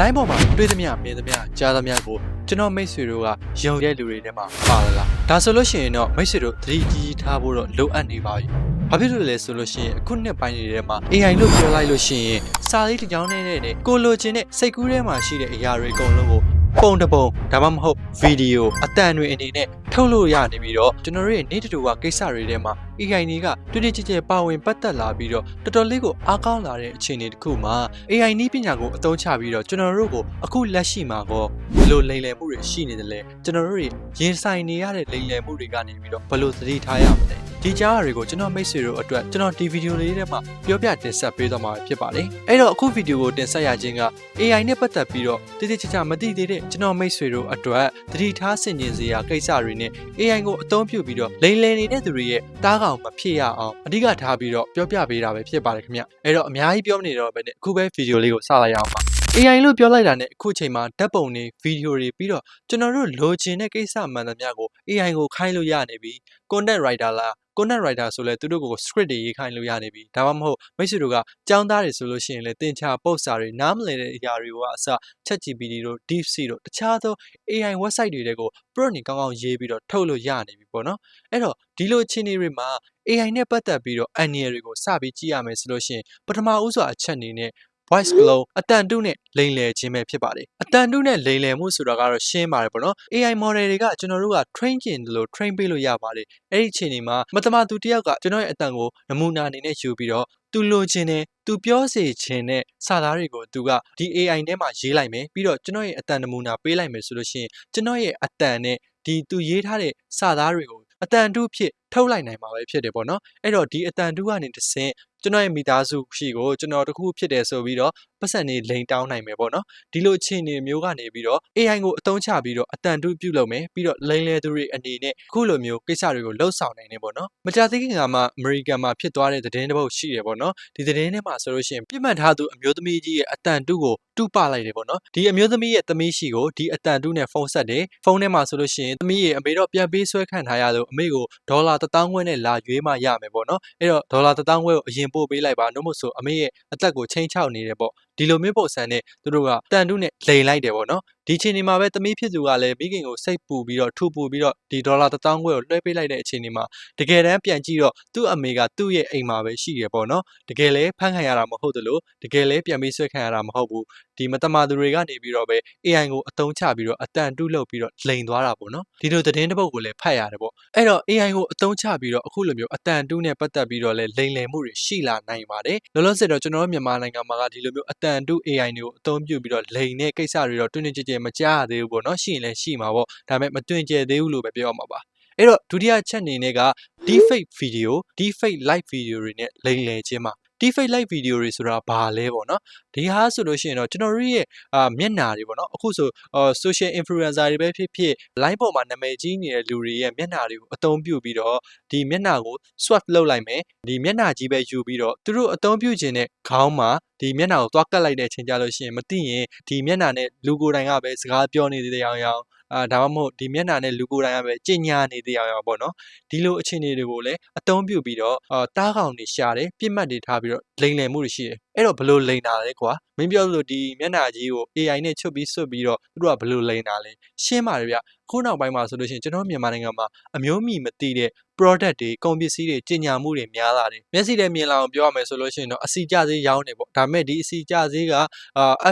လိုင်းပေါ်မှာတွေ့သမျှမြင်သမျှကြားသမျှကိုကျွန်တော်မိတ်ဆွေတို့ကယုံတဲ့လူတွေထဲမှာပါလာလားဒါဆိုလို့ရှိရင်တော့မိတ်ဆွေတို့သတိကြီးကြီးထားဖို့တော့လိုအပ်နေပါပြီဘာဖြစ်လို့လဲဆိုလို့ရှိရင်အခုနှစ်ပိုင်းတွေထဲမှာ AI လို့ပြောလိုက်လို့ရှိရင်စာလေးတစ်ကြောင်းနဲ့နဲ့ကိုလိုချင်တဲ့စိတ်ကူးထဲမှာရှိတဲ့အရာတွေအကုန်လုံးကို ပုံတစ်ပုံဒါမှမဟုတ်ဗီဒီယိုအတန်တွေအနေနဲ့ထုတ်လို့ရနေပြီးတော့ကျွန်တော်တို့ရဲ့နေ့တူကကိစ္စတွေထဲမှာ AI တွေကတွတိကျကျပါဝင်ပတ်သက်လာပြီးတော့တော်တော်လေးကိုအားကောင်းလာတဲ့အခြေအနေတစ်ခုမှာ AI နည်းပညာကိုအသုံးချပြီးတော့ကျွန်တော်တို့ကိုအခုလက်ရှိမှာကောဘယ်လိုလိမ်လည်မှုတွေရှိနေတယ်လဲကျွန်တော်တို့တွေရင်ဆိုင်နေရတဲ့လိမ်လည်မှုတွေကနေပြီးတော့ဘယ်လိုသတိထားရမလဲ ဒီကြားအရာတွေကိုကျွန်တော်မိတ်ဆွေတို့အတွက်ကျွန်တော်ဒီဗီဒီယိုလေးထဲမှာပြောပြတင်ဆက်ပေးသွားမှာဖြစ်ပါတယ်အဲ့တော့အခုဗီဒီယိုကိုတင်ဆက်ရခြင်းက AI နဲ့ပတ်သက်ပြီးတော့တိတိကျကျမသိသေးတဲ့ကျွန်တော်မိတ်ဆွေတို့အတွက်သတိထားဆင်ခြင်စရာကိစ္စတွေနဲ့ AI ကိုအသုံးပြုပြီးတော့လိမ်လည်နေတဲ့သူတွေရဲ့တားကောင်မဖြစ်ရအောင်အဓိကထားပြီးတော့ပြောပြပေးတာပဲဖြစ်ပါတယ်ခင်ဗျအဲ့တော့အများကြီးပြောမနေတော့ဘဲနဲ့အခုပဲဗီဒီယိုလေးကိုစလိုက်ရအောင်ပါ AI လို့ပြောလိုက်တာနဲ့အခုချိန်မှာဓာတ်ပုံတွေဗီဒီယိုတွေပြီးတော့ကျွန်တော်တို့လိုချင်တဲ့ကိစ္စမှန်သမျှကို AI ကိုခိုင်းလို့ရနေပြီ content writer လား content writer ဆိုလဲသူတို့ကို script တွေရေးခိုင်းလို့ရနေပြီဒါမှမဟုတ်မိတ်ဆွေတို့ကကြောင်းသားတွေဆိုလို့ရှိရင်လည်းတင်ချပုတ်စာတွေနားမလည်တဲ့အရာတွေကအစ ChatGPT တို့ DeepSeek တို့တခြားသော AI website တွေတဲကို prompt တွေကောင်းကောင်းရေးပြီးတော့ထုတ်လို့ရနေပြီပေါ့နော်အဲ့တော့ဒီလိုအခြေအနေတွေမှာ AI နဲ့ပတ်သက်ပြီးတော့အန်နီရတွေကိုစပြီးကြည့်ရမယ်ဆိုလို့ရှိရင်ပထမဦးစွာအချက်အနေနဲ့ voice glow အတန်တုနဲ့လိမ်လည်ခြင်းပဲဖြစ်ပါတယ်အတန်တုနဲ့လိမ်လည်မှုဆိုတာကတော့ရှင်းပါတယ်ပေါ့နော် AI model တွေကကျွန်တော်တို့က train ကျင်တယ်လို့ train ပေးလို့ရပါတယ်အဲ့ဒီအချိန်ဒီမှာမတမသူတယောက်ကကျွန်တော်ရဲ့အတန်ကိုနမူနာအနေနဲ့ယူပြီးတော့သူလိုချင်တယ်သူပြောစေချင်တဲ့စာသားတွေကိုသူကဒီ AI ထဲမှာရေးလိုက်မယ်ပြီးတော့ကျွန်တော်ရဲ့အတန်နမူနာပေးလိုက်မယ်ဆိုလို့ရှိရင်ကျွန်တော်ရဲ့အတန်နဲ့ဒီသူရေးထားတဲ့စာသားတွေကိုအတန်တုဖြစ်ထုတ်လိုက်နိုင်မှာပဲဖြစ်တယ်ပေါ့နော်အဲ့တော့ဒီအတန်တုကနေတစ်ဆင့်ကျွန်တော်ရဲ့မိသားစုရှိကိုကျွန်တော်တခုဖြစ်တယ်ဆိုပြီးတော့ပတ်စံနေလိန်တောင်းနိုင်မယ်ပေါ့နော်ဒီလိုအခြေအနေမျိုးကနေပြီးတော့ AI ကိုအသုံးချပြီးတော့အတန်တုပြုလုပ်မယ်ပြီးတော့လိန်လဲသူတွေအနေနဲ့ခုလိုမျိုးကိစ္စတွေကိုလှုပ်ဆောင်နိုင်နေပေါ့နော်မကြသေးခင်ကမှအမေရိကန်မှာဖြစ်သွားတဲ့သတင်းတစ်ပုဒ်ရှိတယ်ပေါ့နော်ဒီသတင်းထဲမှာဆိုလို့ရှိရင်ပြစ်မှတ်ထားသူအမျိုးသမီးကြီးရဲ့အတန်တုကိုတူပလိုက်တယ်ပေါ့နော်ဒီအမျိုးသမီးရဲ့သမီးရှိကိုဒီအတန်တုနဲ့ဖုန်းဆက်တယ်ဖုန်းထဲမှာဆိုလို့ရှိရင်သမီးရဲ့အမေတော့ပြန်ပေးဆွဲခံထားရလို့အမေကိုဒေါ်လာ1000ခွဲနဲ့လာရွေးမှရမယ်ပေါ့နော်အဲ့တော့ဒေါ်လာ1000ခွဲကိုအရင်ပို့ပေးလိုက်ပါနှုတ်မို့ဆိုအမေရဲ့အသက်ကိုချိန်ချောက်နေတယ်ပေါ့ ဒီလိုမျိုးပုံစံနဲ့သူတို့ကတန်တုနဲ့လိန်လိုက်တယ်ပေါ့နော်ဒီချိန်ဒီမှာပဲသမီးဖြစ်သူကလည်းမိခင်ကိုစိတ်ပူပြီးတော့ထူပူပြီးတော့ဒီဒေါ်လာ1000ခွဲကိုလွှဲပေးလိုက်တဲ့အချိန်ဒီမှာတကယ်တမ်းပြန်ကြည့်တော့သူ့အမေကသူ့ရဲ့အိမ်မှာပဲရှိရပေါ့နော်တကယ်လည်းဖန်ခံရတာမဟုတ်သလိုတကယ်လည်းပြန်ပြီးဆွဲခံရတာမဟုတ်ဘူးဒီမတမာသူတွေကနေပြီးတော့ပဲ AI ကိုအသုံးချပြီးတော့အတန်တုလုပ်ပြီးတော့လိန်သွားတာပေါ့နော်ဒီလိုသတင်းတစ်ပုဒ်ကိုလည်းဖတ်ရတယ်ပေါ့အဲ့တော့ AI ကိုအသုံးချပြီးတော့အခုလိုမျိုးအတန်တုနဲ့ပတ်သက်ပြီးတော့လည်းလိန်လည်မှုတွေရှိလာနိုင်ပါတယ်လောလောဆယ်တော့ကျွန်တော်တို့မြန်မာနိုင်ငံမှာကဒီလိုမျိုးအတန်တု AI တွေကိုအသုံးပြုပြီးတော့လိန်တဲ့ကိစ္စတွေတော့တွင်းတွင်းကြဲကြဲမကြားရသေးဘူးပေါ့နော်ရှိရင်လည်းရှိမှာပေါ့ဒါပေမဲ့မတွင်ကျဲသေးဘူးလို့ပဲပြောရမှာပါအဲ့တော့ဒုတိယချက်အနေနဲ့က deepfake video deepfake live video တွေနဲ့လိမ်လည်ခြင်းမှာ deepfake live video တွေဆိုတာဘာလဲပေါ့နော်ဒီဟာဆိုလို့ရှိရင်တော့ကျွန်တော်တို့ရဲ့အာမျက်နှာတွေပေါ့နော်အခုဆိုအာ social influencer တွေပဲဖြစ်ဖြစ် line ပေါ်မှာနာမည်ကြီးနေတဲ့လူတွေရဲ့မျက်နှာတွေကိုအသုံးပြုပြီးတော့ဒီမျက်နှာကို swap လုပ်လိုက်မယ်ဒီမျက်နှာကြီးပဲယူပြီးတော့သူတို့အသုံးပြုခြင်းတဲ့ခေါင်းမှာဒီမျက်နှာကိုသွားကတ်လိုက်တဲ့အချိန်ကြလို့ရှိရင်မသိရင်ဒီမျက်နှာနဲ့လူကိုယ်တိုင်ကပဲစကားပြောနေသေးအောင်အောင် အာဒါမှမဟုတ်ဒီမျက်နှာနဲ့လူကိုယ်တိုင်ကပဲကြင်ညာနေသေးအောင်အောင်ပေါ့နော်ဒီလိုအခြေအနေတွေကိုလည်းအသုံးပြုပြီးတော့အာတားကောင်တွေရှာတယ်ပြစ်မှတ်တွေထားပြီးတော့လိန်လည်မှုတွေရှိတယ် အဲ့တော့ဘယ်လိုလိန်တာလဲကွာမင်းပြောလို့ဒီမျက်နှာကြီးကို AI နဲ့ချုပ်ပြီးဆွတ်ပြီးတော့သူတို့ကဘယ်လိုလိန်တာလဲရှင်းပါတယ်ဗျခုနောက်ပိုင်းမှာဆိုလို့ရှိရင်ကျွန်တော်တို့မြန်မာနိုင်ငံမှာအမျိုးမီမသိတဲ့ product တွေကုန်ပစ္စည်းတွေကျင်ညာမှုတွေများလာတယ်မျက်စိနဲ့မြင်လာအောင်ပြောရမယ်ဆိုလို့ရှိရင်တော့အစီကျဈေးရောင်းနေပေါ့ဒါပေမဲ့ဒီအစီကျဈေးကအာ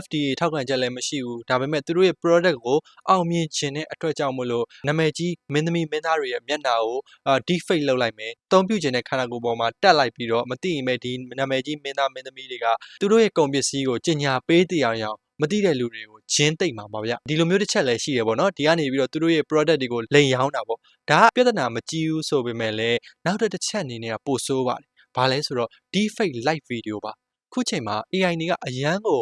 FDA ထောက်ခံချက်လည်းမရှိဘူးဒါပေမဲ့သူတို့ရဲ့ product ကိုအောင်မြင်ခြင်းတဲ့အတွက်ကြောင့်မလို့နာမည်ကြီးမင်းသမီးမင်းသားတွေရဲ့မျက်နှာကိုအာ deepfake လုပ်လိုက်မယ်အသုံးပြုခြင်းတဲ့ခန္ဓာကိုယ်ပေါ်မှာတက်လိုက်ပြီးတော့မသိရင်ပဲဒီနာမည်ကြီးမင်းသားမင်းသမီးတွေကသူတို့ရဲ့ကုန်ပစ္စည်းကိုကျင်ညာပေးတရားအောင်မသိတဲ့လူတွေကိုဂျင်းသိမ့်မှာပါဗျဒီလိုမျိုးတစ်ချက်လည်းရှိရပေါ့နော်ဒီကနေပြီးတော့သူတို့ရဲ့ product တွေကိုလိန်ရောင်းတာပေါ့ဒါကပြဿနာမကြီးဘူးဆိုပေမဲ့လည်းနောက်တစ်ချက်အနေနဲ့ကပိုဆိုးပါတယ်ဘာလဲဆိုတော့ deepfake live video ပါခုချိန်မှာ AI တွေကအရန်ကို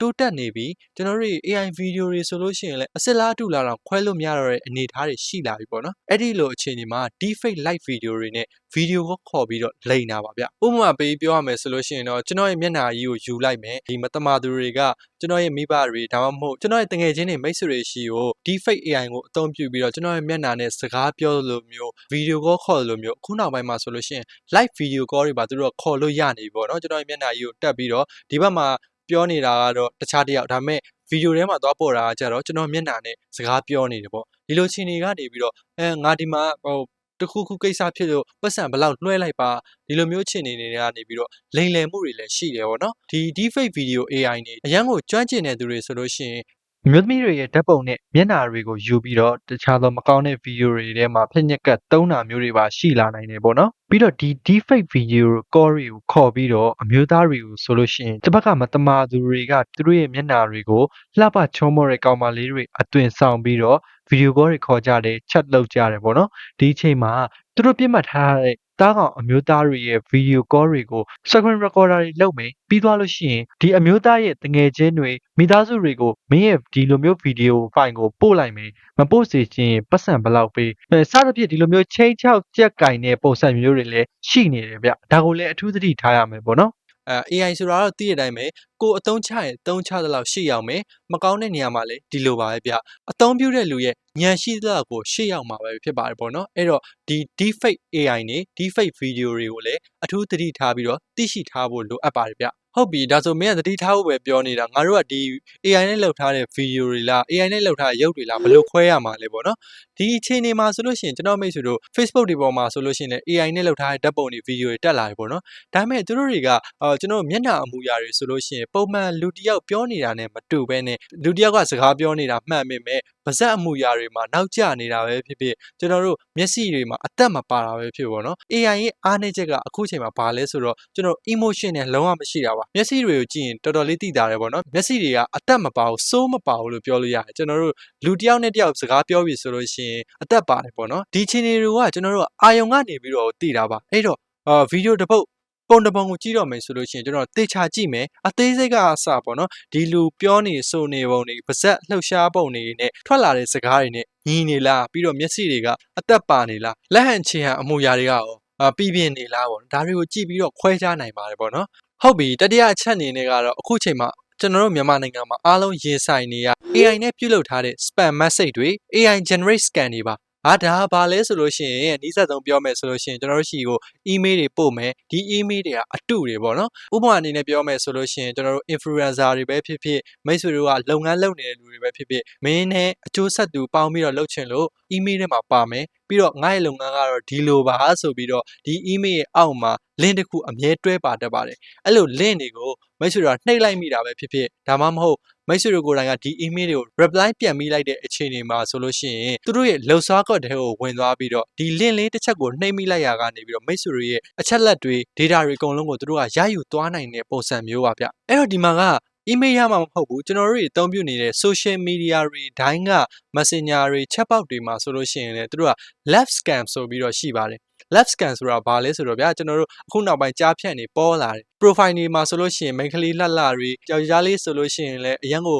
တိုးတက်နေပြီကျွန်တော်တို့ AI video တွေဆိုလို့ရှိရင်လည်းအစစ်လားတူလာတော့ခွဲလို့မရတော့တဲ့အနေအထားတွေရှိလာပြီပေါ့နော်အဲ့ဒီလိုအခြေအနေမှာ deepfake live video တွေနဲ့ video ကိုခေါ်ပြီးတော့လိန်တာပါဗျဥပမာပေးပြောရမယ်ဆိုလို့ရှိရင်တော့ကျွန်တော်ရဲ့မျက်နှာကြီးကိုယူလိုက်မယ်ဒီမတမာသူတွေကကျွန်တော်ရဲ့မိဘတွေဒါမှမဟုတ်ကျွန်တော်ရဲ့တငယ်ချင်းတွေမိတ်ဆွေတွေရှိကို deepfake AI ကိုအသုံးပြုပြီးတော့ကျွန်တော်ရဲ့မျက်နှာနဲ့စကားပြောလို့မျိုး video call ခေါ်လို့မျိုးအခုနောက်ပိုင်းမှာဆိုလို့ရှိရင် live video call တွေပါသူတို့ခေါ်လို့ရနေပြီပေါ့နော်ကျွန်တော်ရဲ့မျက်နှာကြီးကိုတက်ပြီးတော့ဒီဘက်မှာပြောနေတာကတော့တခြားတစ်ယောက်ဒါပေမဲ့ဗီဒီယိုထဲမှာသွားပေါ်တာကကြတော့ကျွန်တော်မျက်နှာနဲ့စကားပြောနေတယ်ပေါ့ဒီလိုချင်းတွေကနေပြီးတော့အဲငါဒီမှာဟို တခုခုကိစ္စဖြစ်လို့ပတ်စံဘလောက်လွှဲလိုက်ပါဒီလိုမျိုးချင်းနေနေကနေပြီးတော့လိန်လည်မှုတွေလည်းရှိတယ်ပေါ့နော်ဒီ deepfake video AI နေအရန်ကိုကျွမ်းကျင်တဲ့သူတွေဆိုလို့ရှိရင် အမျိုးသမီးတွေရဲ့ဓာတ်ပုံနဲ့မျက်နှာတွေကိုယူပြီးတော့တခြားသောမကောင်းတဲ့ဗီဒီယိုတွေထဲမှာဖြစ်ညက်ကတ်သုံးတာမျိုးတွေပါရှိလာနိုင်တယ်ပေါ့နော်ပြီးတော့ဒီ deepfake video call တွေကိုခေါ်ပြီးတော့အမျိုးသားတွေကိုဆိုလို့ရှိရင်တစ်ဘက်ကမတမာသူတွေကသူတို့ရဲ့မျက်နှာတွေကိုလှပချုံးမောတဲ့ကောင်မလေးတွေအသွင်ဆောင်ပြီးတော့ဗီဒီယိုကောတွေခေါ်ကြတယ်ချက်လုပ်ကြတယ်ပေါ့နော်ဒီအချိန်မှာ သူတို့ပြစ်မှတ်ထားတဲ့တားကောင်အမျိုးသားတွေရဲ့ဗီဒီယိုကောတွေကို screen recorder တွေလုပ်မယ်ပြီးသွားလို့ရှိရင်ဒီအမျိုးသားရဲ့တငယ်ချင်းတွေမိသားစုတွေကိုမင်းရဲ့ဒီလိုမျိုးဗီဒီယိုဖိုင်ကိုပို့လိုက်မယ်မပို့စေချင်ပတ်စံဘလောက်ပေးအဲစသဖြင့်ဒီလိုမျိုးချိန်ချောက်ကြက်ကင်တဲ့ပုံစံမျိုးတွေလည်းရှိနေတယ်ဗျဒါကိုလည်းအထူးသတိထားရမယ်ပေါ့နော်အဲ AI ဆိုတာတော့သိတဲ့အတိုင်းပဲ ကိုအတုံးချရင်အတုံးချသလောက်ရှိအောင်မယ်မကောင်းတဲ့နေရာမှာလည်းဒီလိုပါပဲဗျအတုံးပြုတဲ့လူရဲ့ဉာဏ်ရှိသလောက်ကိုရှေ့ရောက်မှာပဲဖြစ်ပါတယ်ပေါ့နော်အဲ့တော့ဒီ deepfake AI နေ deepfake video တွေကိုလည်းအထူးသတိထားပြီးတော့သိရှိထားဖို့လိုအပ်ပါတယ်ဗျဟုတ်ပြီဒါဆိုမင်းကသတိထားဖို့ပဲပြောနေတာငါတို့ကဒီ AI နဲ့လောက်ထားတဲ့ video တွေလား AI နဲ့လောက်ထားတဲ့ရုပ်တွေလားဘယ်လိုခွဲရမှာလဲပေါ့နော်ဒီအခြေအနေမှာဆိုလို့ရှိရင်ကျွန်တော်မိတ်ဆွေတို့ Facebook တွေပေါ်မှာဆိုလို့ရှိရင်လည်း AI နဲ့လောက်ထားတဲ့ဓာတ်ပုံတွေ video တွေတက်လာပြီပေါ့နော်ဒါပေမဲ့သူတို့တွေကအာကျွန်တော်မျက်နှာအမူအရာတွေဆိုလို့ရှိရင်ပုံမှန်လူတစ်ယောက်ပြောနေတာနဲ့မတူဘဲနဲ့လူတစ်ယောက်ကစကားပြောနေတာမှန်ပေမဲ့ပါဇက်အမူအရာတွေမှာနောက်ကျနေတာပဲဖြစ်ဖြစ်ကျွန်တော်တို့မျက်စိတွေမှာအသက်မပါတာပဲဖြစ်ပေါ့နော် AI ရဲ့အားနည်းချက်ကအခုချိန်မှာဘာလဲဆိုတော့ကျွန်တော် emotion နဲ့လုံးဝမရှိတာပါမျက်စိတွေကိုကြည့်ရင်တော်တော်လေးသိတာတယ်ပေါ့နော်မျက်စိတွေကအသက်မပါဘူးစိုးမပါဘူးလို့ပြောလို့ရတယ်ကျွန်တော်တို့လူတစ်ယောက်နဲ့တစ်ယောက်စကားပြောပြီဆိုလို့ရှိရင်အသက်ပါတယ်ပေါ့နော်ဒီချင်းတွေကကျွန်တော်တို့အာယုံကနေပြီးတော့သိတာပါအဲ့တော့အာဗီဒီယိုတစ်ပုတ် ပုံတစ်ပုံကိုကြည့်တော့မယ်ဆိုလို့ရှိရင်ကျွန်တော်သေချာကြည့်မယ်အသေးစိတ်ကအစပေါ့နော်ဒီလူပြောနေဆိုနေပုံတွေပါဇက်လှုပ်ရှားပုံတွေနဲ့ထွက်လာတဲ့စကားတွေနဲ့ညီနေလားပြီးတော့မျက်စိတွေကအသက်ပါနေလားလက်ဟန်ချင်ဟန်အမူအရာတွေကရောအာပြပြနေလားပေါ့ဒါတွေကိုကြည့်ပြီးတော့ခွဲခြားနိုင်ပါတယ်ပေါ့နော်ဟုတ်ပြီတတိယအချက်အနေနဲ့ကတော့အခုချိန်မှာကျွန်တော်တို့မြန်မာနိုင်ငံမှာအားလုံးရင်ဆိုင်နေရ AI နဲ့ပြုလုပ်ထားတဲ့ spam message တွေ AI generate scan တွေပါ ဟာဒါဘာလဲဆိုလို့ရှိရင်နီးစပ်ဆုံးပြောမယ်ဆိုလို့ရှိရင်ကျွန်တော်တို့ရှိကို email တွေပို့မယ်ဒီ email တွေကအတုတွေပေါ့နော်ဥပမာအနေနဲ့ပြောမယ်ဆိုလို့ရှိရင်ကျွန်တော်တို့ influencer တွေပဲဖြစ်ဖြစ်မိတ်ဆွေတို့ကလုပ်ငန်းလုပ်နေတဲ့လူတွေပဲဖြစ်ဖြစ်မင်းနဲ့အကျိုးဆက်သူပေါင်းပြီးတော့လုပ်ချင်လို့ email ထဲမှာပါမယ်ပြီးတော့ငါ့ရဲ့လုပ်ငန်းကတော့ဒီလိုပါဆိုပြီးတော့ဒီ email ရဲ့အောက်မှာ link တစ်ခုအမြဲတွဲပါတတ်ပါတယ်အဲ့လို link တွေကိုမိတ်ဆွေတို့ကနှိပ်လိုက်မိတာပဲဖြစ်ဖြစ်ဒါမှမဟုတ် မိတ်ဆွေတို့ကိုယ်တိုင်ကဒီ email တွေကို reply ပြန်မိလိုက်တဲ့အခြေအနေမှာဆိုလို့ရှိရင်သူတို့ရဲ့လှုပ်ရှားကော့တဲ့ကိုဝင်သွားပြီးတော့ဒီ link လေးတစ်ချက်ကိုနှိပ်မိလိုက်ရကနေပြီးတော့မိတ်ဆွေတို့ရဲ့အချက်လက်တွေ data တွေအကုန်လုံးကိုသူတို့ကရယူသွားနိုင်တဲ့ပုံစံမျိုးပါဗျအဲ့တော့ဒီမှာက email ရမှာမဟုတ်ဘူးကျွန်တော်တို့တွေအသုံးပြုနေတဲ့ social media တွေဒိုင်းက messenger တွေ chatbot တွေမှာဆိုလို့ရှိရင်လည်းသူတို့က left scam ဆိုပြီးတော့ရှိပါတယ် left scan ဆိုတာဘာလဲဆိုတော့ဗျာကျွန်တော်တို့အခုနောက်ပိုင်းကြားဖြတ်နေပေါ်လာတယ် profile တွေမှာဆိုလို့ရှိရင်မိန်းကလေးလှလှတွေယောက်ျားလေးဆိုလို့ရှိရင်လည်းအရန်ကို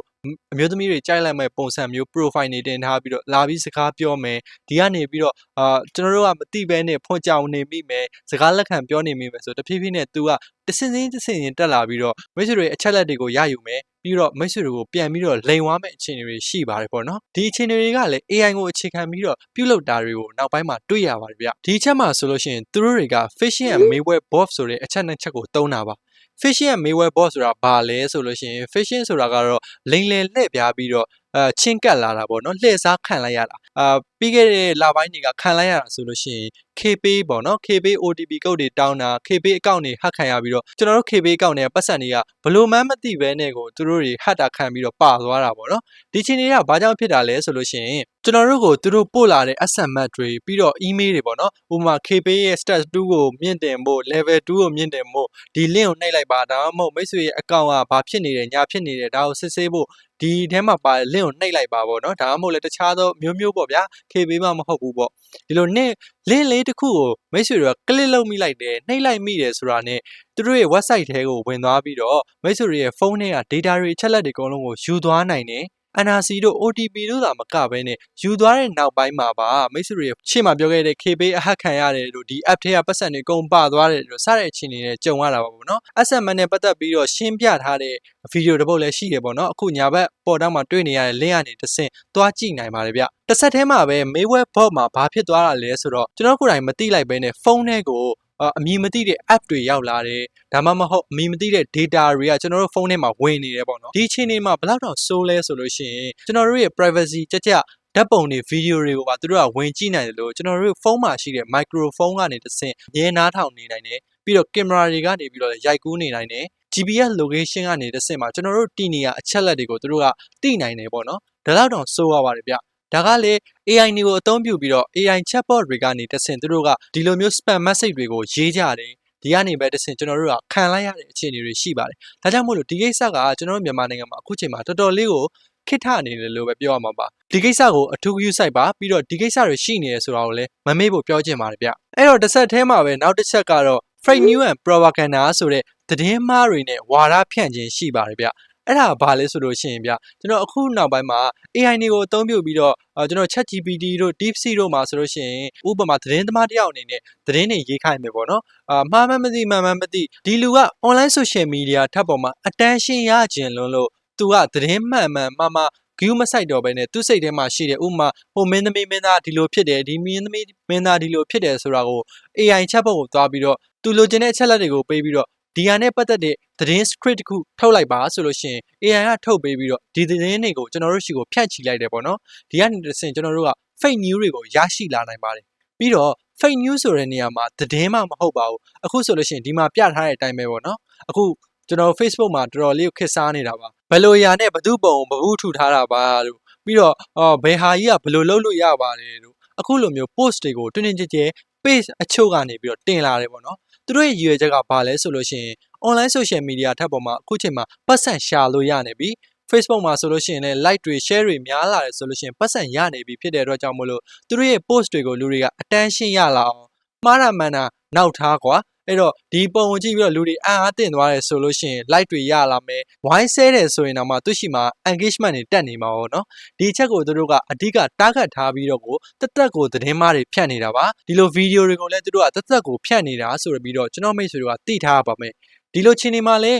အမျိုးသမီးတွေကြိုက်လိုက်မဲ့ပုံစံမျိုး profile တွေတင်ထားပြီးတော့လာပြီးစကားပြောမယ်ဒီကနေပြီးတော့အာကျွန်တော်တို့ကမသိဘဲနဲ့ဖွင့်ကြောင်နေမိမယ်စကားလက်ခံပြောနေမိမယ်ဆိုတဖြည်းဖြည်းနဲ့ तू ကတစင်းစင်းတစင်းရင်တက်လာပြီးတော့မိတ်ဆွေတွေအချက်လက်တွေကိုရယူမယ် ပြီးတော့ မိတ်ဆွေတွေကိုပြန်ပြီးတော့လိန်ဝါမဲ့အခြေအနေတွေရှိပါတယ်ပေါ့နော်ဒီအခြေအနေတွေကလည်း AI ကိုအခြေခံပြီးတော့ပြုလုပ်တာတွေကိုနောက်ပိုင်းမှာတွေ့ရပါတယ်ဗျဒီအချက်မှာဆိုလို့ရှိရင်သူတို့တွေက phishing and malware bot ဆိုတဲ့အချက်နှစ်ချက်ကိုသုံးတာပါ phishing and malware bot ဆိုတာဘာလဲဆိုလို့ရှိရင် phishing ဆိုတာကတော့လိမ်လည်လှည့်ပြားပြီးတော့ အဲချင်းကပ်လာတာပေါ့နော်လှည့်စားခံလိုက်ရတာအာပြီးခဲ့တဲ့လပိုင်းတွေကခံလိုက်ရတာဆိုလို့ရှိရင် KP ပေါ့နော် KP OTP ကုတ်တွေတောင်းတာ KP အကောင့်တွေဟက်ခံရပြီးတော့ကျွန်တော်တို့ KP အကောင့်တွေကပတ်စံတွေကဘလို့မှမသိဘဲနဲ့ကိုသူတို့တွေဟက်တာခံပြီးတော့ပါသွားတာပေါ့နော်ဒီချင်းတွေကဘာကြောင့်ဖြစ်တာလဲဆိုလို့ရှိရင်ကျွန်တော်တို့ကိုသူတို့ပို့လာတဲ့ SMS တွေပြီးတော့ email တွေပေါ့နော်ဥပမာ KP ရဲ့ stats 2ကိုမြင့်တင်ဖို့ level 2ကိုမြင့်တင်ဖို့ဒီ link ကိုနှိပ်လိုက်ပါဒါမှမဟုတ်မိတ်ဆွေရဲ့အကောင့်ကဘာဖြစ်နေတယ်ညာဖြစ်နေတယ်ဒါကိုစစ်ဆေးဖို့ ဒီထဲမှာပါ link ကိုနှိပ်လိုက်ပါပေါ့နော်ဒါမှမဟုတ်လည်းတခြားသောမျိုးမျိုးပေါ့ဗျာ KB မှမဟုတ်ဘူးပေါ့ဒီလို link link လေးတစ်ခုကိုမိတ်ဆွေတွေက click လုပ်မိလိုက်တယ်နှိပ်လိုက်မိတယ်ဆိုတာနဲ့သူတို့ရဲ့ website ထဲကိုဝင်သွားပြီးတော့မိတ်ဆွေတွေရဲ့ဖုန်းထဲက data တွေအချက်လက်တွေအကုန်လုံးကိုယူသွားနိုင်တယ် NRC တို့ OTP တို့သာမကဘဲနဲ့ယူသွားတဲ့နောက်ပိုင်းမှာပါမိတ်ဆွေတွေရှေ့မှာပြောခဲ့တဲ့ KB အဟက်ခံရတယ်လို့ဒီ app ထဲကပတ်စံတွေကုန်ပသွားတယ်လို့စတဲ့အခြေအနေနဲ့ကြုံရတာပါပေါ့နော် SMS နဲ့ပတ်သက်ပြီးတော့ရှင်းပြထားတဲ့ဗီဒီယိုတစ်ပုဒ်လည်းရှိရပေါ့နော်အခုညာဘက်ပေါ်တောင်းမှာတွေ့နေရတဲ့ link ကနေတစ်ဆင့်သွားကြည့်နိုင်ပါတယ်ဗျတစ်ဆက်တည်းမှာပဲ Mayweb bot မှာဘာဖြစ်သွားတာလဲဆိုတော့ကျွန်တော်ကိုယ်တိုင်မသိလိုက်ဘဲနဲ့ဖုန်းထဲကို အာအမည်မသိတဲ့ app တွေရောက်လာတယ်ဒါမှမဟုတ်အမည်မသိတဲ့ data တွေကကျွန်တော်တို့ဖုန်းထဲမှာဝင်နေတယ်ပေါ့နော်ဒီအချိန်တွေမှာဘယ်လောက်တော့ဆိုးလဲဆိုလို့ရှိရင်ကျွန်တော်တို့ရဲ့ privacy ကြကြဓာတ်ပုံတွေဗီဒီယိုတွေကိုပါသူတို့ကဝင်ကြည့်နိုင်တယ်လို့ကျွန်တော်တို့ဖုန်းမှာရှိတဲ့ microphone ကနေတစ်ဆင့်မြဲနားထောင်နေနိုင်တယ်ပြီးတော့ camera တွေကနေပြီးတော့လည်းရိုက်ကူးနေနိုင်တယ် GPS location ကနေတစ်ဆင့်မှာကျွန်တော်တို့တည်နေရအချက်လက်တွေကိုသူတို့ကသိနိုင်တယ်ပေါ့နော်ဒါတော့တော့စိုးရပါတယ်ဗျ ဒါကလေ AI တွေကိုအသုံးပြုပြီးတော့ AI chatbot တွေကနေတစ်ဆင့်သူတို့ကဒီလိုမျိုး spam message တွေကိုရေးကြတယ်ဒီကနေပဲတစ်ဆင့်ကျွန်တော်တို့ကခံလိုက်ရတဲ့အခြေအနေတွေရှိပါတယ်ဒါကြောင့်မို့လို့ဒီကိစ္စကကျွန်တော်တို့မြန်မာနိုင်ငံမှာအခုချိန်မှာတော်တော်လေးကိုခိထနေတယ်လို့ပဲပြောရမှာပါဒီကိစ္စကိုအထူးဂရုစိုက်ပါပြီးတော့ဒီကိစ္စတွေရှိနေရဆိုတာကိုလည်းမမေ့ဖို့ပြောချင်ပါတယ်ဗျအဲ့တော့တစ်ဆက်တည်းမှာပဲနောက်တစ်ချက်ကတော့ fake news and propaganda ဆိုတဲ့သတင်းမှားတွေနဲ့ဝါဒဖြန့်ခြင်းရှိပါတယ်ဗျ အဲ့ဒါဘာလဲဆိုလို့ရှိရင်ဗျကျွန်တော်အခုနောက်ပိုင်းမှာ AI တွေကိုအသုံးပြုပြီးတော့အာကျွန်တော် ChatGPT တို့ DeepSeek တို့မှာဆိုလို့ရှိရင်ဥပမာသတင်းသမားတစ်ယောက်အနေနဲ့သတင်းတွေရေးခိုင်းမယ်ပေါ့နော်အာမှားမှန်းမသိမှန်မှန်းမသိဒီလူက online social media ထပ်ပေါ်မှာ attention ရခြင်းလွန်းလို့သူကသတင်းမှန်မှန်မှားမှား view မဆိုင်တော့ဘဲနဲ့သူ့စိတ်ထဲမှာရှိတဲ့ဥပမာဟိုမင်းသမီးမင်းသားဒီလိုဖြစ်တယ်ဒီမင်းသမီးမင်းသားဒီလိုဖြစ်တယ်ဆိုတာကို AI ချက်ဖို့ကိုသွားပြီးတော့သူလိုချင်တဲ့အချက်လက်တွေကိုပေးပြီးတော့ ဒီဟာနဲ့ပတ်သက်တဲ့သတင်း script တစ်ခုထုတ်လိုက်ပါဆိုလို့ရှိရင် AI ကထုတ်ပေးပြီးတော့ဒီသတင်းတွေကိုကျွန်တော်တို့ရှိကိုဖြန့်ချီလိုက်တယ်ပေါ့နော်ဒီကနေတစ်ဆင့်ကျွန်တော်တို့က fake news တွေကိုရရှိလာနိုင်ပါတယ်ပြီးတော့ fake news ဆိုတဲ့နေရာမှာသတင်းမှမဟုတ်ပါဘူးအခုဆိုလို့ရှိရင်ဒီမှာပြထားတဲ့အတိုင်းပဲပေါ့နော်အခုကျွန်တော် Facebook မှာတော်တော်လေးကိုခက်စားနေတာပါဘယ်လိုຢာနဲ့ဘသူပုံဘဘူးထူထားတာပါလို့ပြီးတော့အော်ဘယ်ဟာကြီးကဘယ်လိုလုပ်လို့ရပါတယ်လို့အခုလိုမျိုး post တွေကိုတွင်တွင်ကြဲကြဲ page အချို့ကနေပြီးတော့တင်လာတယ်ပေါ့နော် သူတို့ရဲ့ရည်ရွယ်ချက်ကဘာလဲဆိုလို့ရှိရင် online social media ထက်ပေါ်မှာအခုချိန်မှာပတ်စံရှာလို့ရနေပြီ Facebook မှာဆိုလို့ရှိရင်လည်း like တွေ share တွေများလာတယ်ဆိုလို့ရှိရင်ပတ်စံရနေပြီဖြစ်တဲ့အတွက်ကြောင့်မို့လို့သူတို့ရဲ့ post တွေကိုလူတွေက attention ရလာအောင်မှားတာမှန်တာနောက်ထားကွာ အဲ့တော့ဒီပုံကိုကြည့်ပြီးတော့လူတွေအံ့အားသင့်သွားတယ်ဆိုလို့ရှိရင် like တွေရလာမယ်။ why ဆဲတယ်ဆိုရင်တော့မှသူရှိမှာ engagement တွေတက်နေမှာပေါ့နော်။ဒီအချက်ကိုသူတို့ကအဓိက target ထားပြီးတော့ကိုတက်တက်ကိုသတင်းမားတွေဖြန့်နေတာပါ။ဒီလို video တွေကိုလည်းသူတို့ကတက်တက်ကိုဖြန့်နေတာဆိုပြီးတော့ကျွန်တော်မိတ်ဆွေတို့ကသိထားပါမယ်။ဒီလိုချင်းနေမှာလဲ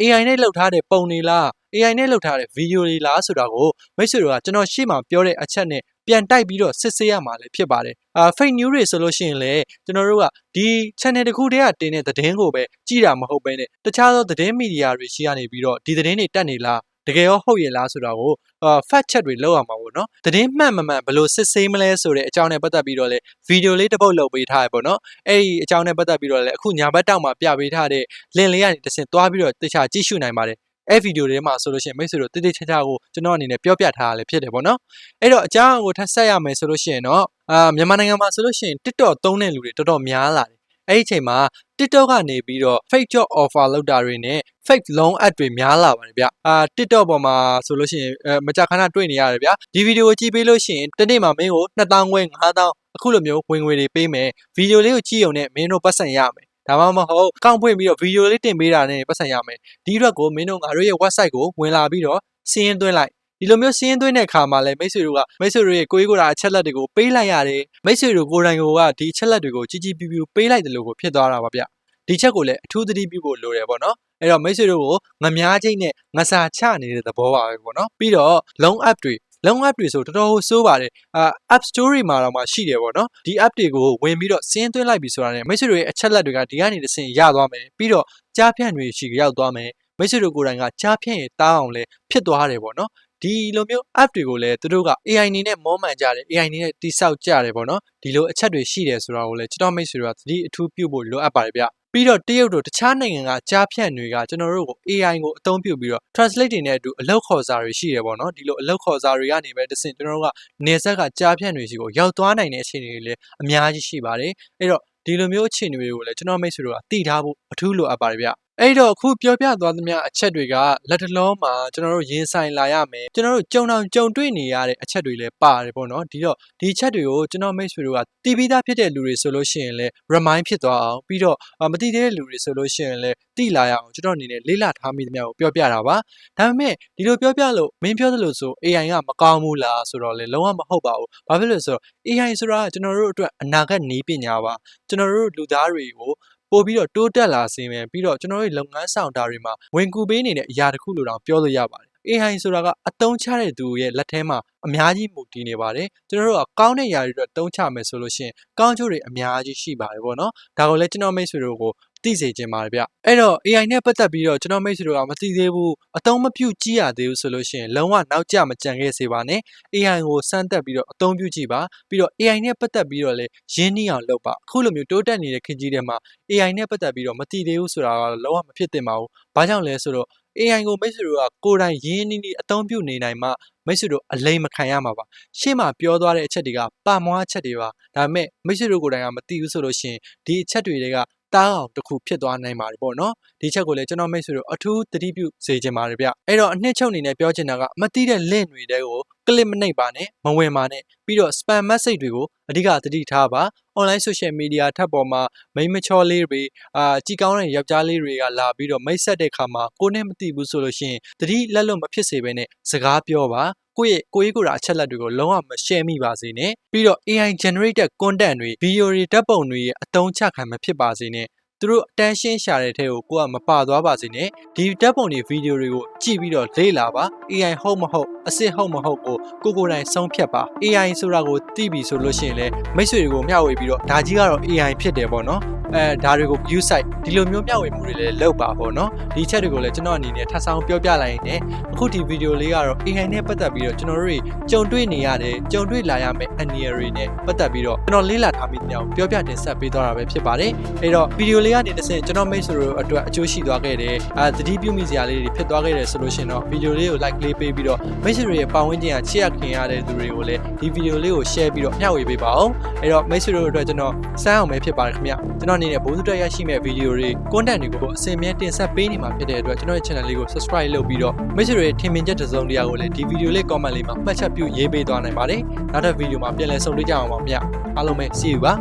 AI နဲ့လှုပ်ထားတဲ့ပုံတွေလား AI နဲ့လှုပ်ထားတဲ့ video တွေလားဆိုတာကိုမိတ်ဆွေတို့ကကျွန်တော်ရှေ့မှာပြောတဲ့အချက်နဲ့ ပြန်တိုက်ပြီးတော့စစ်ဆေးရမှာလည်းဖြစ်ပါတယ်အာ fake news တွေဆိုလို့ရှိရင်လည်းကျွန်တော်တို့ကဒီ channel တစ်ခုတည်းကတင်တဲ့သတင်းကိုပဲကြည့်တာမဟုတ်ဘဲနဲ့တခြားသောသတင်းမီဒီယာတွေရှိရနေပြီးတော့ဒီသတင်းတွေတက်နေလားတကယ်ရောဟုတ်ရဲ့လားဆိုတာကိုအာ fact check တွေလုပ်ရမှာပေါ့နော်သတင်းမှန်မမှန်ဘယ်လိုစစ်ဆေးမလဲဆိုတဲ့အကြောင်းနဲ့ပတ်သက်ပြီးတော့လေဗီဒီယိုလေးတစ်ပုတ်လုပ်ပေးထားရပေါ့နော်အဲ့ဒီအကြောင်းနဲ့ပတ်သက်ပြီးတော့လေအခုညာဘက်တောက်မှာပြပေးထားတဲ့ link လေးကနေတစ်ဆင့်သွားပြီးတော့တခြားကြည့်ရှုနိုင်ပါတယ် အဲ့ဗီဒီယိုတွေမှာဆိုလို့ရှိရင်မိတ်ဆွေတို့တိတိကျကျကိုကျွန်တော်အနေနဲ့ပြောပြထားရလဲဖြစ်တယ်ပေါ့နော်အဲ့တော့အကြောင်းကိုထပ်ဆက်ရမယ်ဆိုလို့ရှိရင်တော့အာမြန်မာနိုင်ငံမှာဆိုလို့ရှိရင် TikTok သုံးတဲ့လူတွေတော်တော်များလာတယ်အဲ့ဒီအချိန်မှာ TikTok ကနေပြီးတော့ fake job offer လုပ်တာတွေနဲ့ fake loan ad တွေများလာပါတယ်ဗျအာ TikTok ပေါ်မှာဆိုလို့ရှိရင်အဲမကြာခဏတွေ့နေရတယ်ဗျဒီဗီဒီယိုကိုကြည့်ပေးလို့ရှိရင်တစ်နေ့မှာမင်းကို2000ခွဲ5000အခုလိုမျိုးဝင်ငွေတွေပေးမယ်ဗီဒီယိုလေးကိုကြည့်ရုံနဲ့မင်းတို့ပတ်စံရမယ် ဒါမှမဟုတ်ကောင်းဖွင့်ပြီးတော့ဗီဒီယိုလေးတင်ပေးတာနဲ့ပတ်စံရမယ်ဒီအတွက်ကိုမင်းတို့ငါတို့ရဲ့ website ကိုဝင်လာပြီးတော့စီးရင်သွင်းလိုက်ဒီလိုမျိုးစီးရင်သွင်းတဲ့အခါမှာလည်းမိတ်ဆွေတို့ကမိတ်ဆွေတို့ရဲ့ကိုယ်ကိုယ်တာအချက်လက်တွေကိုပေးလိုက်ရတယ်မိတ်ဆွေတို့ကိုယ်တိုင်ကိုကဒီအချက်လက်တွေကိုကြီးကြီးပြူပြူပေးလိုက်တယ်လို့ကိုဖြစ်သွားတာပါဗျဒီချက်ကိုလည်းအထူးသတိပြုဖို့လိုတယ်ပေါ့နော်အဲ့တော့မိတ်ဆွေတို့ကိုငများချင်းနဲ့ငစာချနေတဲ့သဘောပါပဲပေါ့နော်ပြီးတော့ long app တွေ long app တွေဆိုတော်တော်စိုးပါတယ်အာ app store တွေမှာတော့မှရှိတယ်ပေါ့နော်ဒီ app တွေကိုဝင်ပြီးတော့စင်းသွင်းလိုက်ပြီဆိုတာနဲ့မိတ်ဆွေတို့ရဲ့အချက်လက်တွေကဒီကနေတစ်ဆင့်ရသွားမယ်ပြီးတော့ကြားဖြန့်တွေရှိရောက်သွားမယ်မိတ်ဆွေတို့ကိုယ်တိုင်ကကြားဖြန့်ရင်တားအောင်လဲဖြစ်သွားတယ်ပေါ့နော်ဒီလိုမျိုး app တွေကိုလည်းသူတို့က AI အနေနဲ့မောမှန်ကြတယ် AI အနေနဲ့တိစောက်ကြတယ်ပေါ့နော်ဒီလိုအချက်တွေရှိတယ်ဆိုတာကိုလည်းကျွန်တော်မိတ်ဆွေတို့ကသတိအထူးပြုဖို့လိုအပ်ပါတယ်ဗျ ပြီးတော့တရုတ်တို့တခြားနိုင်ငံကကြားဖြန့်တွေကကျွန်တော်တို့ကို AI ကိုအသုံးပြုပြီးတော့ translate တွေနဲ့အတူအလောက်ခေါ်စာတွေရှိရပေါ့နော်ဒီလိုအလောက်ခေါ်စာတွေကနေပဲတစ်ဆင့်ကျွန်တော်တို့ကနေဆက်ကကြားဖြန့်တွေစီကိုရောက်သွားနိုင်တဲ့အခြေအနေတွေလည်းအများကြီးရှိပါတယ်အဲ့တော့ဒီလိုမျိုးအခြေအနေတွေကိုလည်းကျွန်တော်မိတ်ဆွေတို့ကသိထားဖို့အထူးလိုအပ်ပါတယ်ဗျ အဲ့တော့အခုပြောပြသွားသမျှအချက်တွေကလက်တလုံးမှာကျွန်တော်တို့ရင်ဆိုင်လာရမယ်ကျွန်တော်တို့ကြုံအောင်ကြုံတွေ့နေရတဲ့အချက်တွေလည်းပါတယ်ပေါ့နော်ဒီတော့ဒီချက်တွေကိုကျွန်တော်မိတ်ဆွေတို့ကတီးပြီးသားဖြစ်တဲ့လူတွေဆိုလို့ရှိရင်လည်း remind ဖြစ်သွားအောင်ပြီးတော့မတိတဲ့လူတွေဆိုလို့ရှိရင်လည်းတိလာရအောင်ကျွန်တော်အနေနဲ့လေးလာထားမိသမျှကိုပြောပြတာပါဒါပေမဲ့ဒီလိုပြောပြလို့မင်းပြောသလိုဆို AI ကမကောင်းဘူးလားဆိုတော့လေလုံးဝမဟုတ်ပါဘူးဘာဖြစ်လို့လဲဆိုတော့ AI ဆိုတာကကျွန်တော်တို့အတွက်အနာဂတ်နည်းပညာပါကျွန်တော်တို့လူသားတွေကို ပို့ပြီးတော့တိုးတက်လာစေမယ်ပြီးတော့ကျွန်တော်တို့လုပ်ငန်းဆောင်တာတွေမှာဝင်ကူပေးနေတဲ့အရာတစ်ခုလို့တောင်ပြောလို့ရပါတယ် AI ဆိုတာကအတုံးချတဲ့သူရဲ့လက်ထဲမှာအများကြီးမူတည်နေပါတယ်ကျွန်တော်တို့ကကောင်းတဲ့ຢာတွေအတွက်တုံးချမယ်ဆိုလို့ရှိရင်ကောင်းကျိုးတွေအများကြီးရှိပါတယ်ပေါ့နော်ဒါကိုလည်းကျွန်တော်မိတ်ဆွေတို့ကိုသိစေချင်ပါတယ်ဗျအဲ့တော့ AI နဲ့ပတ်သက်ပြီးတော့ကျွန်တော်မိတ်ဆွေတို့ကမသိသေးဘူးအတုံးမပြုတ်ကြည့်ရသေးဘူးဆိုလို့ရှိရင်လုံးဝနောက်ကျမကြံခဲ့စေပါနဲ့ AI ကိုစမ်းသပ်ပြီးတော့အသုံးပြုကြည့်ပါပြီးတော့ AI နဲ့ပတ်သက်ပြီးတော့လည်းရင်းနှီးအောင်လုပ်ပါအခုလိုမျိုးတိုးတက်နေတဲ့ခေတ်ကြီးထဲမှာ AI နဲ့ပတ်သက်ပြီးတော့မသိသေးဘူးဆိုတာကတော့လုံးဝမဖြစ်သင့်ပါဘူး။ဘာကြောင့်လဲဆိုတော့ AI ကိုမိတ်ဆွေတို့ကကိုယ်တိုင်ရင်းနှီးနှီးအသုံးပြုနေနိုင်မှမိတ်ဆွေတို့အလိမ်မခံရမှာပါ။ရှေ့မှာပြောသွားတဲ့အချက်တွေကပါမွားအချက်တွေပါ။ဒါပေမဲ့မိတ်ဆွေတို့ကိုယ်တိုင်ကမသိဘူးဆိုလို့ရှိရင်ဒီအချက်တွေတွေကတားအောင်တစ်ခုဖြစ်သွားနိုင်ပါတယ်ပေါ့နော်။ဒီချက်ကိုလည်းကျွန်တော်မိတ်ဆွေတို့အထူးသတိပြုစေချင်ပါတယ်ဗျ။အဲ့တော့အနှစ်ချုပ်အနေနဲ့ပြောချင်တာကမသိတဲ့ link တွေတဲကို click မနှိပ်ပါနဲ့မဝင်ပါနဲ့ပြီးတော့ spam message တွေကိုအဓိကသတိထားပါ online social media ထပ်ပေါ်မှာမိန်းမချောလေးတွေအာကြည်ကောင်းတဲ့ယောက်ျားလေးတွေကလာပြီးတော့မိတ်ဆက်တဲ့ခါမှာကိုနဲ့မသိဘူးဆိုလို့ရှိရင်တတိလက်လွတ်မဖြစ်စေဘဲနဲ့စကားပြောပါကိုယ့်ရဲ့ကိုယ်ရေးကိုယ်တာအချက်လက်တွေကိုလုံးဝမ share မိပါစေနဲ့ပြီးတော့ AI generated content တွေ video တွေဓာတ်ပုံတွေရဲ့အတုံးချခံမဖြစ်ပါစေနဲ့ သူတို့ attention ရှာတဲ့ထဲကိုကိုကမပါသွားပါစေနဲ့ဒီဓာတ်ပုံတွေ video တွေကိုကြည့်ပြီးတော့လေ့လာပါ AI ဟုတ်မဟုတ်အစ်စ်ဟုတ်မဟုတ်ကိုကိုကိုယ်တိုင်ဆုံးဖြတ်ပါ AI ဆိုတာကိုသိပြီဆိုလို့ရှိရင်လည်းမိတ်ဆွေတွေကိုမျှဝေပြီးတော့ဒါကြီးကတော့ AI ဖြစ်တယ်ပေါ့နော် အဲဒါတွေကို view site ဒီလိုမျိုးမျှဝေမှုတွေလည်းလုပ်ပါပေါ့နော်ဒီချက်တွေကိုလည်းကျွန်တော်အနေနဲ့ထပ်ဆောင်ပြောပြလိုက်ရင်လည်းအခုဒီဗီဒီယိုလေးကတော့ AI နဲ့ပတ်သက်ပြီးတော့ကျွန်တော်တို့တွေကြုံတွေ့နေရတယ်ကြုံတွေ့လာရမယ့်အနေတွေနဲ့ပတ်သက်ပြီးတော့ကျွန်တော်လေ့လာထားပြီးတဲ့အောင်ပြောပြတင်ဆက်ပေးသွားတာပဲဖြစ်ပါတယ်အဲ့တော့ဗီဒီယိုလေးကနေတစ်ဆင့်ကျွန်တော်မိတ်ဆွေတို့အတွက်အကျိုးရှိသွားခဲ့တယ်အဲသတိပြုမိစရာလေးတွေဖြစ်သွားခဲ့တယ်ဆိုလို့ရှိရင်တော့ဗီဒီယိုလေးကို like လေးပေးပြီးတော့မိတ်ဆွေတွေရဲ့ပတ်ဝန်းကျင်ကချစ်ရခင်ရတဲ့သူတွေကိုလည်း ဒီဗီဒီယိုလေးကို share ပြီးတော့မျှဝေပေးပါအောင်အဲ့တော့မိတ်ဆွေတို့အတွက်ကျွန်တော်စမ်းအောင်ပဲဖြစ်ပါတယ်ခင်ဗျကျွန်တော်အနေနဲ့ဘိုးစုတက်ရရှိမဲ့ဗီဒီယိုတွေ content တွေကိုအစင်မြဲတင်ဆက်ပေးနေမှာဖြစ်တဲ့အတွက်ကျွန်တော်ရဲ့ channel လေးကို subscribe လုပ်ပြီးတော့မိတ်ဆွေတွေရဲ့ထင်မြင်ချက်တစ်စုံတရာကိုလည်းဒီဗီဒီယိုလေး comment လေးမှာမှတ်ချက်ပြုရေးပေးသွားနိုင်ပါတယ်နောက်တဲ့ဗီဒီယိုမှာပြန်လည်ဆုံတွေ့ကြအောင်ပါခင်ဗျအားလုံးပဲ see you ပါ